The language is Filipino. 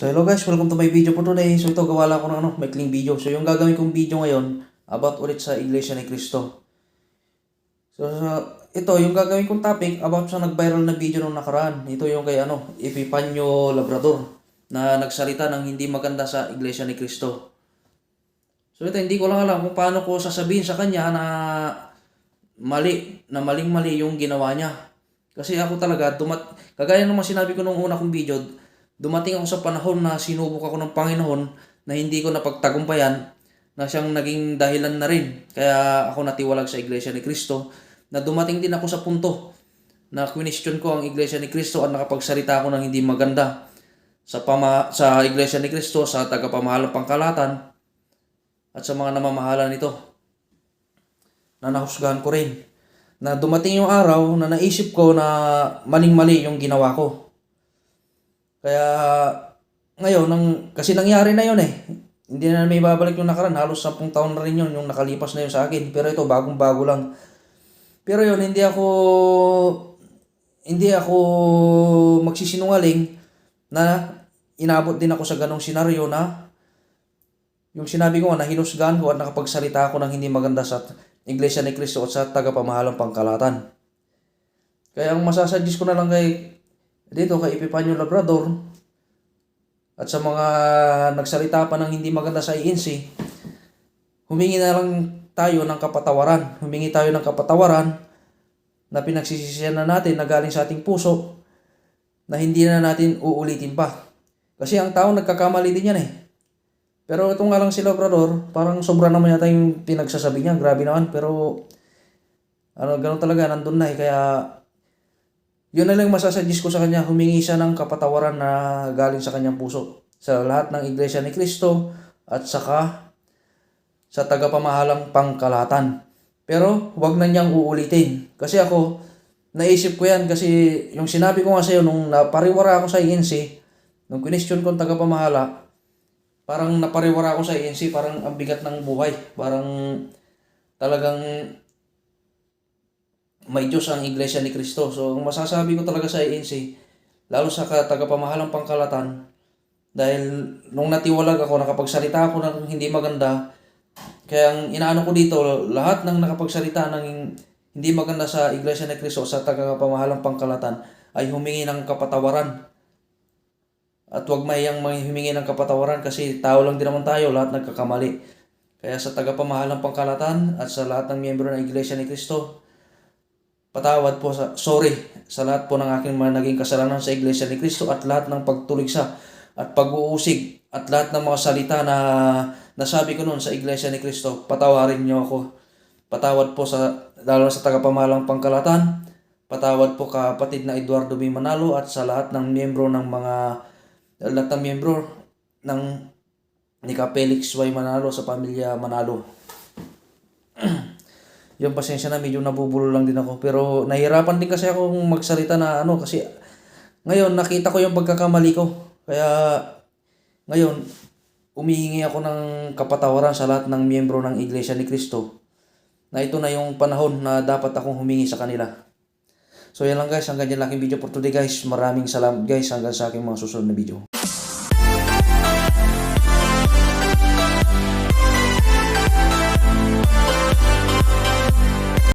So hello guys, welcome to my video for today. So ito, gawa lang ng ano, maikling video. So yung gagawin kong video ngayon, about ulit sa Iglesia ni Cristo. So sa- ito, yung gagawin kong topic, about sa nag-viral na video nung nakaraan. Ito yung kay ano, Epipanyo Labrador, na nagsalita ng hindi maganda sa Iglesia ni Cristo. So ito, hindi ko lang alam kung paano ko sasabihin sa kanya na mali, na maling-mali yung ginawa niya. Kasi ako talaga, dumat, kagaya naman sinabi ko nung una kong video, dumating ako sa panahon na sinubok ako ng Panginoon na hindi ko napagtagumpayan na siyang naging dahilan na rin. Kaya ako natiwalag sa Iglesia ni Cristo na dumating din ako sa punto na question ko ang Iglesia ni Cristo at nakapagsalita ako ng hindi maganda sa pama sa Iglesia ni Cristo sa tagapamahalang pangkalatan at sa mga namamahala nito na nahusgahan ko rin na dumating yung araw na naisip ko na maling-mali yung ginawa ko. Kaya ngayon, nang, kasi nangyari na yun eh. Hindi na may babalik yung nakaraan. Halos 10 taon na rin yun, yung nakalipas na yun sa akin. Pero ito, bagong-bago lang. Pero yun, hindi ako, hindi ako magsisinungaling na inabot din ako sa ganong senaryo na yung sinabi ko nga, nahinusgahan ko at nakapagsalita ako ng hindi maganda sa Iglesia ni Cristo at sa tagapamahalang pangkalatan. Kaya ang masasuggest ko na lang kay dito kay Epipanyo Labrador at sa mga nagsalita pa ng hindi maganda sa INC, humingi na lang tayo ng kapatawaran. Humingi tayo ng kapatawaran na pinagsisisihan na natin na galing sa ating puso na hindi na natin uulitin pa. Kasi ang tao nagkakamali din yan eh. Pero ito nga lang si Labrador, parang sobra naman yata yung pinagsasabi niya. Grabe naman. Pero ano, ganun talaga, nandun na eh. Kaya yun na lang masasuggest ko sa kanya, humingi siya ng kapatawaran na galing sa kanyang puso. Sa lahat ng Iglesia ni Cristo at saka sa tagapamahalang pangkalatan. Pero wag na niyang uulitin. Kasi ako, naisip ko yan kasi yung sinabi ko nga sa iyo nung napariwara ako sa INC, nung question ko tagapamahala, parang napariwara ako sa INC, parang ang bigat ng buhay. Parang talagang may Diyos ang Iglesia ni Cristo. So, ang masasabi ko talaga sa ANC, lalo sa tagapamahalang pangkalatan, dahil nung natiwalag ako, nakapagsalita ako ng hindi maganda, kaya ang inaano ko dito, lahat ng nakapagsalita ng hindi maganda sa Iglesia ni Cristo, sa tagapamahalang pangkalatan, ay humingi ng kapatawaran. At huwag mahiyang humingi ng kapatawaran kasi tao lang din naman tayo, lahat nagkakamali. Kaya sa tagapamahalang pangkalatan at sa lahat ng miyembro ng Iglesia ni Cristo, patawad po sa sorry sa lahat po ng aking mga naging kasalanan sa Iglesia ni Cristo at lahat ng pagtuligsa at pag-uusig at lahat ng mga salita na nasabi ko noon sa Iglesia ni Cristo. Patawarin niyo ako. Patawad po sa lalo sa tagapamahalang pangkalatan. Patawad po kapatid na Eduardo B. Manalo at sa lahat ng miyembro ng mga lahat ng miyembro ng ni Ka Felix Y. Manalo sa pamilya Manalo yung pasensya na medyo nabubulo lang din ako pero nahirapan din kasi ako magsalita na ano kasi ngayon nakita ko yung pagkakamali ko kaya ngayon umihingi ako ng kapatawaran sa lahat ng miyembro ng Iglesia ni Cristo na ito na yung panahon na dapat akong humingi sa kanila. So yan lang guys, hanggang dyan lang video for today guys. Maraming salamat guys hanggang sa aking mga susunod na video.